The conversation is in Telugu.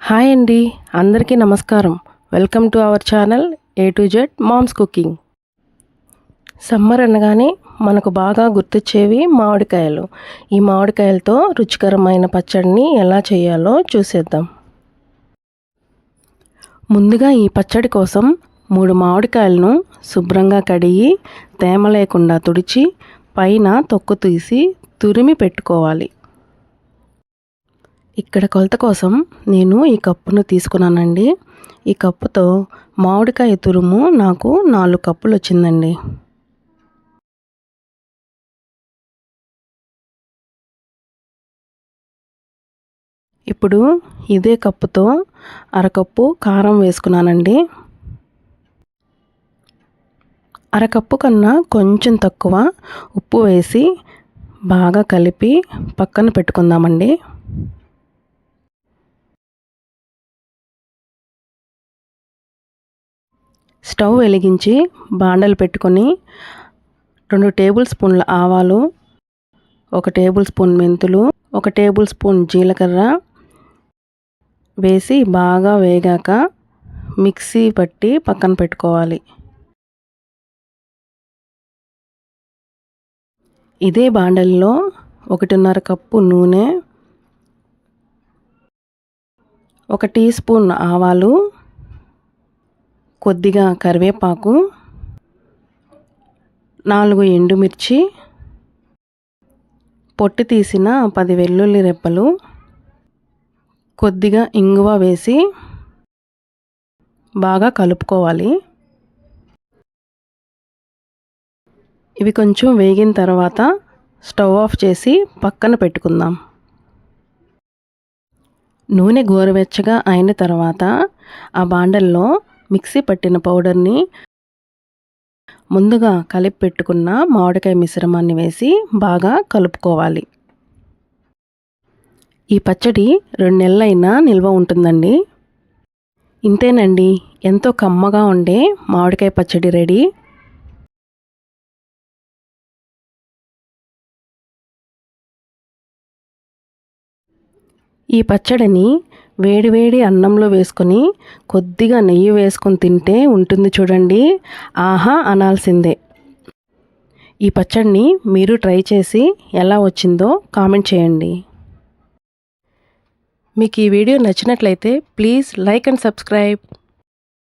హాయ్ అండి అందరికీ నమస్కారం. Welcome to our channel A to Z moms cooking summer అనగానే మనకు బాగా గుర్తొచ్చేవి మామిడికాయలు. ఈ మామిడికాయలతో రుచికరమైన పచ్చడిని ఎలా చేయాలో చూసేద్దాం. ముందుగా ఈ పచ్చడి కోసం మూడు మామిడికాయలను శుభ్రంగా కడిగి తేమ లేకుండా తుడిచి పైన తొక్కు తీసి తురిమి పెట్టుకోవాలి. ఇక్కడ కొలత కోసం నేను ఈ కప్పును తీసుకున్నానండి. ఈ కప్పుతో మామిడికాయ తురుము నాకు నాలుగు కప్పులు వచ్చిందండి. ఇప్పుడు ఇదే కప్పుతో అరకప్పు కారం వేసుకున్నానండి. అరకప్పు కన్నా కొంచెం తక్కువ ఉప్పు వేసి బాగా కలిపి పక్కన పెట్టుకుందామండి. స్టవ్ వెలిగించి బాండలు పెట్టుకొని రెండు టేబుల్ స్పూన్ల ఆవాలు ఒక టేబుల్ స్పూన్ మెంతులు ఒక టేబుల్ స్పూన్ జీలకర్ర వేసి బాగా వేగాక మిక్సీ పట్టి పక్కన పెట్టుకోవాలి. ఇదే బాండల్లో ఒకటిన్నర కప్పు నూనె ఒక టీ స్పూన్ ఆవాలు కొద్దిగా కరివేపాకు నాలుగు ఎండుమిర్చి పొట్టి తీసిన పది వెల్లుల్లి రెప్పలు కొద్దిగా ఇంగువ వేసి బాగా కలుపుకోవాలి. ఇవి కొంచెం వేగిన తర్వాత స్టవ్ ఆఫ్ చేసి పక్కన పెట్టుకుందాం. నూనె గోరువెచ్చగా అయిన తర్వాత ఆ బాండల్లో మిక్సీ పట్టిన పౌడర్ని ముందుగా కలిపి పెట్టుకున్న మామిడికాయ మిశ్రమాన్ని వేసి బాగా కలుపుకోవాలి. ఈ పచ్చడి రెండు నెలలైనా నిల్వ ఉంటుందండి. ఇంతేనండి. ఎంతో కమ్మగా ఉండే మామిడికాయ పచ్చడి రెడీ. ఈ పచ్చడిని వేడివేడి అన్నంలో వేసుకొని కొద్దిగా నెయ్యి వేసుకొని తింటే ఉంటుంది చూడండి. ఆహా అనాల్సిందే. ఈ పచ్చడిని మీరు ట్రై చేసి ఎలా వచ్చిందో కామెంట్ చేయండి. మీకు ఈ వీడియో నచ్చినట్లయితే ప్లీజ్ లైక్ అండ్ సబ్స్క్రైబ్.